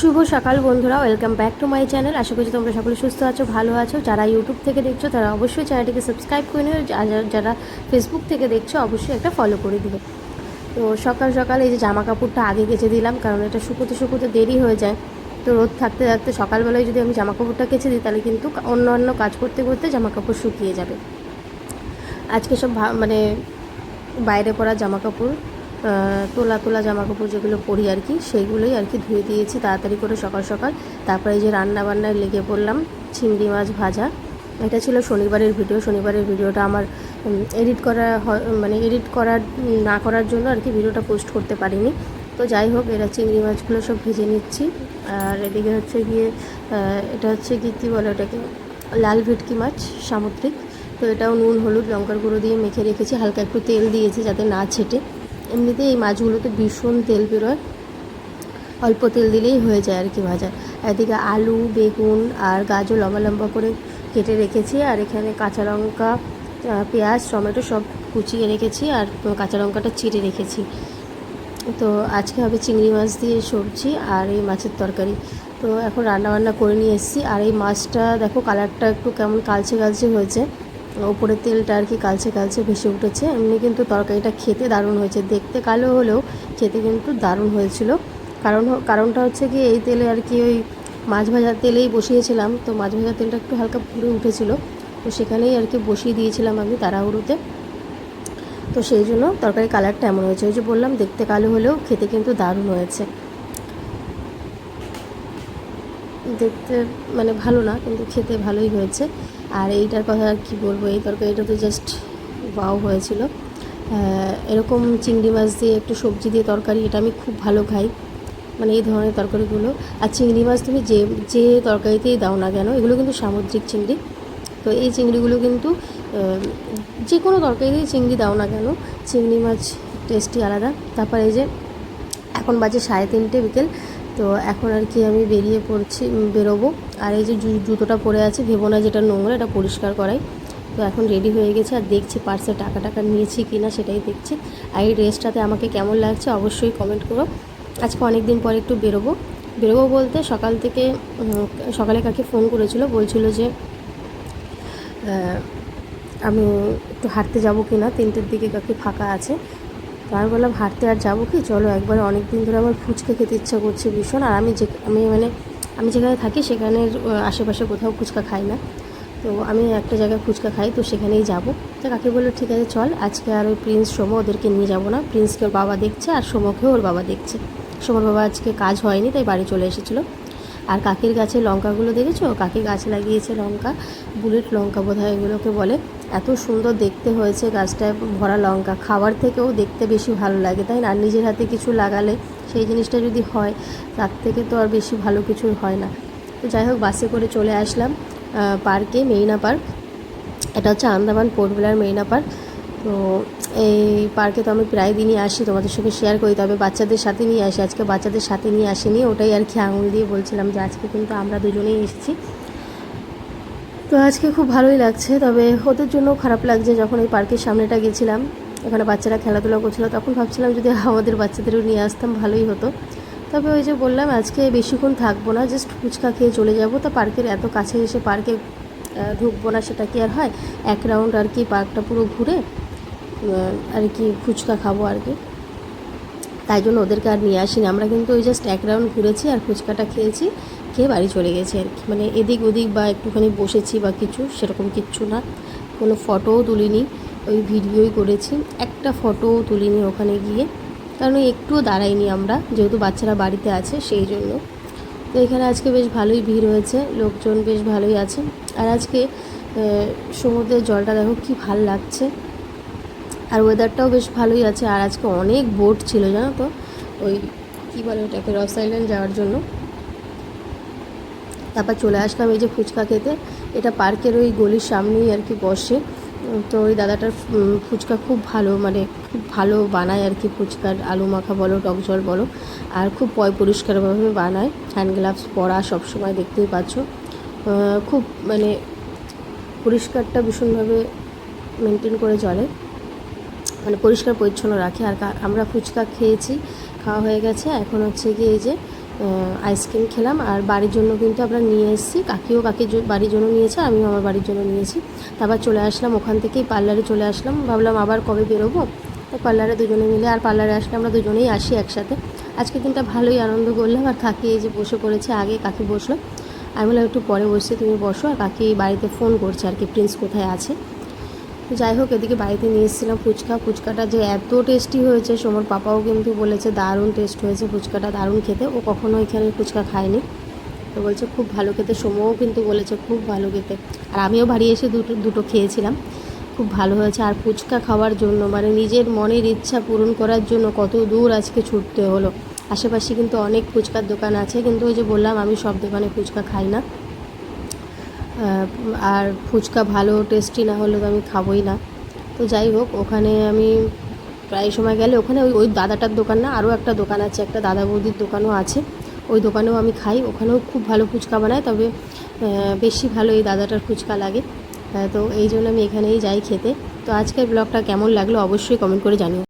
শুভ সকাল বন্ধুরা welcome back to my channel আশা করছি তোমরা সকলে সুস্থ আছো, ভালো আছো। যারা ইউটিউব থেকে দেখছ, তারা অবশ্যই চ্যানেলটিকে সাবস্ক্রাইব করে নিও। যারা- ফেসবুক থেকে দেখছ, অবশ্যই একটা ফলো করে দিও তো সকাল সকাল এই যে জামা কাপড়টা আগে কেচে দিলাম, কারণ এটা শুকোতে শুকোতে দেরি হয়ে যায়। তো রোদ থাকতে থাকতে সকালবেলায় যদি আমি জামা কাপড়টা কেচে দিই, তাহলে কিন্তু অন্য অন্য কাজ করতে করতে জামা কাপড় শুকিয়ে যাবে। আজকে সব মানে বাইরে পরা জামা কাপড় তোলা তোলা জামা কাপড় যেগুলো পরি আর কি, সেইগুলোই আর কি ধুয়ে দিয়েছি তাড়াতাড়ি করে সকাল সকাল। তারপরে যে রান্না বান্নায় লেগে পড়লাম চিংড়ি মাছ ভাজা। এটা ছিল শনিবারের ভিডিও, শনিবারের ভিডিওটা আমার এডিট করা মানে এডিট করার, না করার জন্য আর কি ভিডিওটা পোস্ট করতে পারিনি। তো যাই হোক, এরা চিংড়ি মাছগুলো সব ভেজে নিচ্ছি। আর এদিকে হচ্ছে গিয়ে এটা হচ্ছে কি কী বলে ওটাকে, লাল ভেটকি মাছ, সামুদ্রিক। তো এটাও নুন, হলুদ, লঙ্কার গুঁড়ো দিয়ে মেখে রেখেছি। হালকা একটু তেল দিয়েছি যাতে না ছেটে। এমনিতেই এই মাছগুলোতে ভীষণ তেল বেরোয়। অল্প তেল দিলেই হয়ে যায় আর কি ভাজা। এদিকে আলু, বেগুন আর গাজর লম্বা লম্বা করে কেটে রেখেছি আর এখানে কাঁচা লঙ্কা পেঁয়াজ, টমেটো সব কুচিয়ে রেখেছি আর কাঁচা লঙ্কাটা চিড়ে রেখেছি। তো আজকে হবে চিংড়ি মাছ দিয়ে সবজি আর এই মাছের তরকারি। তো এখন রান্না বান্না করে নিয়ে এসেছি আর এই মাছটা দেখো কালারটা একটু কেমন কালচে কালচে হয়েছে। ওপরের তেলটা আর কি কালচে কালচে ভেসে উঠেছে। এমনি কিন্তু তরকারিটা খেতে দারুণ হয়েছে। দেখতে কালো হলেও খেতে কিন্তু দারুণ হয়েছিল। কারণ কারণটা হচ্ছে কি, এই তেলে আর কি ওই মাছ ভাজার তেলেই বসিয়েছিলাম। তো মাছ ভাজার তেলটা একটু হালকা পুড়ে উঠেছিল। তো সেখানেই আর কি বসিয়ে দিয়েছিলাম আমি তাড়াহুড়োতে। তো সেই জন্য তরকারি কালারটা এমন হয়েছে। ওই যে বললাম, দেখতে কালো হলেও খেতে কিন্তু দারুণ হয়েছে। দেখতে মানে ভালো না, কিন্তু খেতে ভালোই হয়েছে। আর এইটার কথা কি বলব? এই তরকারিটা তো জাস্ট বাও হয়েছিল। এরকম চিংড়ি মাছ দিয়ে একটু সবজি দিয়ে তরকারি, এটা আমি খুব ভালো খাই। মানে এই ধরনের তরকারিগুলো। আর চিংড়ি মাছ তুমি যে যে তরকারিতেই দাও না কেন, এগুলো কিন্তু সামুদ্রিক চিংড়ি। তো এই চিংড়িগুলো কিন্তু যে কোনো তরকারিতেই চিংড়ি দাও না কেন, চিংড়ি মাছ টেস্টই আলাদা। তারপর এই যে, এখন বাজে সাড়ে তিনটে বিকেল। তো এখন আর কি আমি বেরিয়ে পড়ছি বেরোবো। আর এই যে জুতোটা পরে আছে, ভেবো না যেটা নোংরা, এটা পরিষ্কার করাই। তো এখন রেডি হয়ে গেছে আর দেখছি পার্সে টাকা টাকা নিয়েছি কি না সেটাই দেখছি। আর এই ড্রেসটাতে আমাকে কেমন লাগছে অবশ্যই কমেন্ট করো। আজকে অনেক দিন পরে একটু বেরোবো। বেরোবো বলতে সকাল থেকে সকালে কাকে ফোন করেছিল, বলছিল যে আমি একটু হাঁটতে যাব কি না তিনটের দিকে কাকে ফাঁকা আছে। তো আমি বললাম, হাঁটতে আর যাব কি? চলো একবার অনেক দিন ধরে আমার ফুচকা খেতে ইচ্ছা করছে ভীষণ। আর আমি যে, আমি মানে আমি যেখানে থাকি সেখানের আশেপাশে কোথাও ফুচকা খাই না। তো আমি একটা জায়গায় ফুচকা খাই, তো সেখানেই যাব। তো কাকে বলল, ঠিক আছে, চল, আজকে আর ওই প্রিন্স সোমো ওদেরকে নিয়ে যাব না। প্রিন্সকে ওর বাবা দেখছে আর সোমোকেও ওর বাবা দেখছে। সোমোর বাবা আজকে কাজ হয়নি, তাই বাড়ি চলে এসেছিল। আর কাকির গাছে লঙ্কাগুলো দেখেছ? কাকি গাছ লাগিয়েছে লঙ্কা, বুলেট লঙ্কা বোধ হয় এগুলোকে বলে। এত সুন্দর দেখতে হয়েছে গাছটায় ভরা লঙ্কা। খাবার থেকেও দেখতে বেশি ভালো লাগে, তাই না? নিজের হাতে কিছু লাগালে সেই জিনিসটা যদি হয়, তার থেকে তো আর বেশি ভালো কিছু হয় না। তো যাই হোক, বাসে করে চলে আসলাম পার্কে, মেরিনা পার্ক। এটা হচ্ছে আন্দামান পোর্টবেলার মেরিনা পার্ক। তো এই পার্কে তো আমি প্রায় দিনই আসি, তোমাদের সঙ্গে শেয়ার করি, তবে বাচ্চাদের সাথে নিয়ে আসি। আজকে বাচ্চাদের সাথে নিয়ে আসিনি, ওটাই আর কি আঙুল দিয়ে বলছিলাম যে আজকে কিন্তু আমরা দুজনেই এসেছি। তো আজকে খুব ভালোই লাগছে, তবে ওদের জন্য খারাপ লাগছে যখন এই পার্কের সামনেটা গেছিলাম ওখানে বাচ্চারা খেলাধুলা করছিল, তখন ভাবছিলাম যদি আমাদের বাচ্চাদেরও নিয়ে আসতাম ভালোই হতো। তবে ওই যে বললাম, আজকে বেশিক্ষণ থাকব না জাস্ট ফুচকা খেয়ে চলে যাব। তা পার্কের এত কাছে এসে পার্কে ঢুকবো না সেটা কি আর হয়? এক রাউন্ড আর কি পার্কটা পুরো ঘুরে আর কি ফুচকা খাব আর কি। তাই জন্য ওদেরকে আর নিয়ে আসিনি। আমরা কিন্তু ওই জাস্ট এক রাউন্ড ঘুরেছি আর ফুচকাটা খেয়েছি, খেয়ে বাড়ি চলে গেছি আর কি। মানে এদিক ওদিক বা একটুখানি বসেছি বা কিছু, সেরকম কিচ্ছু না। কোনো ফটোও তুলিনি, ওই ভিডিওই করেছি। একটা ফটোও তুলিনি ওখানে গিয়ে। কারণ একটুও দাঁড়াইনি আমরা, যেহেতু বাচ্চারা বাড়িতে আছে সেই জন্য। তো এখানে আজকে বেশ ভালোই ভিড় হয়েছে, লোকজন বেশ ভালোই আছে। আর আজকে সমুদ্রের জলটা দেখো কি ভালো লাগছে। আর ওয়েদারটাও বেশ ভালোই আছে। আর আজকে অনেক বোট ছিল, জানো তো? ওই কী বলে ওটাকে রস আইল্যান্ড যাওয়ার জন্য। তারপর চলে আসলাম এই যে ফুচকা খেতে। এটা পার্কের ওই গলির সামনেই আর কি বসে। তো ওই দাদাটার ফুচকা খুব ভালো মানে খুব ভালো বানায় আর কি ফুচকার। আলু মাখা বলো, টক জল বলো। আর খুব পয় পরিষ্কারভাবে বানায়। হ্যান্ড গ্লাভস পরা সবসময় দেখতেই পাচ্ছ। খুব মানে পরিষ্কারটা ভীষণভাবে মেনটেন করে চলে। মানে পরিষ্কার পরিচ্ছন্ন রাখে। আর আমরা ফুচকা খেয়েছি, খাওয়া হয়ে গেছে। এখন হচ্ছে কি এই যে আইসক্রিম খেলাম। আর বাড়ির জন্য কিন্তু আমরা নিয়ে এসেছি। কাকিও কাকির বাড়ির জন্য নিয়েছে, আমিও আমার বাড়ির জন্য নিয়েছি। তারপর চলে আসলাম, ওখান থেকেই পার্লারে চলে আসলাম। ভাবলাম আবার কবে বেরোবো? পার্লারে দুজনে মিলে, আর পার্লারে আসলে আমরা দুজনেই আসি একসাথে। আজকে দিনটা ভালোই আনন্দ করলাম। আর কাকি এই যে বসে পড়েছে, আগে কাকি বসল। আমি বললাম, একটু পরে বসছি, তুমি বসো। আর কাকি বাড়িতে ফোন করছে আর কি, প্রিন্স কোথায় আছে? যাই হোক, এদিকে বাড়িতে নিয়ে এসেছিলাম ফুচকা। ফুচকাটা যে এত টেস্টি হয়েছে, সোমর পাপাও কিন্তু বলেছে দারুণ টেস্ট হয়েছে ফুচকাটা, দারুণ খেতে। ও কখনো এখানে ফুচকা খায়নি। তো বলছে খুব ভালো খেতে। সোমও কিন্তু বলেছে খুব ভালো খেতে। আর আমিও বাড়ি এসে দুটো দুটো খেয়েছিলাম। খুব ভালো হয়েছে। আর ফুচকা খাওয়ার জন্য মানে নিজের মনের ইচ্ছা পূরণ করার জন্য কত দূর আজকে ছুটতে হলো। আশেপাশে কিন্তু অনেক ফুচকার দোকান আছে। কিন্তু ওই যে বললাম, আমি সব দোকানে ফুচকা খাই না। আর ফুচকা ভালো টেস্টি না হলে তো আমি খাবোই না। তো যাই হোক, ওখানে আমি প্রায় সময় গেলে ওখানে ওই ওই দাদাটার দোকান না, আরও একটা দোকান আছে, একটা দাদা বৌদির দোকানও আছে। ওই দোকানেও আমি খাই, ওখানেও খুব ভালো ফুচকা বানায়, তবে বেশি ভালো এই দাদাটার ফুচকা লাগে। তো এই জন্য আমি এখানেই যাই খেতে। তো আজকের ব্লগটা কেমন লাগল অবশ্যই কমেন্ট করে জানিও।